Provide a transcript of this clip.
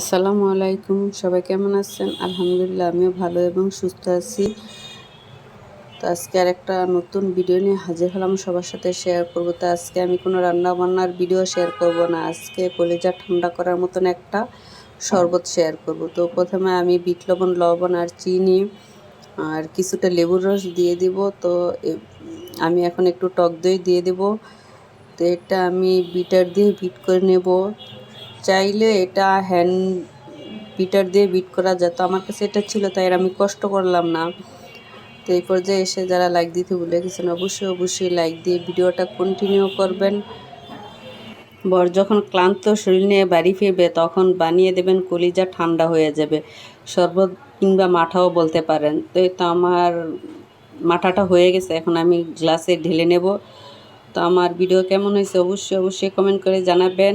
আসসালামু আলাইকুম, সবাই কেমন আছেন? আলহামদুলিল্লাহ, আমিও ভালো এবং সুস্থ আছি। তো আজকে আর একটা নতুন ভিডিও নিয়ে হাজির হলাম, সবার সাথে শেয়ার করব। তো আজকে আমি কোনো রান্না বান্নার ভিডিও শেয়ার করব না। আজকে কলেজা ঠান্ডা করার মতন একটা শরবত শেয়ার করব। তো প্রথমে আমি বিট লবণ লবণ আর চিনি আর কিছুটা লেবুর রস দিয়ে দিব। তো আমি এখন একটু টক দই দিয়ে দেব। তো এটা আমি বিটার দিয়ে বিট করে নেব। চাইলে এটা হ্যান্ড বিটার দিয়ে বিট করা যেত। আমার কাছে এটা ছিল, তাই আমি কষ্ট করলাম না। তো এই পর্যায়ে এসে যারা লাইক দিতে ভুলে গেছেন, অবশ্যই অবশ্যই লাইক দিয়ে ভিডিওটা কন্টিনিউ করবেন। বর যখন ক্লান্ত শরীর নিয়ে বাড়ি ফিরবে, তখন বানিয়ে দেবেন, কলিজা ঠান্ডা হয়ে যাবে। শরবত কিংবা মাঠাও বলতে পারেন। তো তো আমার মাঠাটা হয়ে গেছে, এখন আমি গ্লাসে ঢেলে নেব। তো আমার ভিডিও কেমন হয়েছে, অবশ্যই অবশ্যই কমেন্ট করে জানাবেন।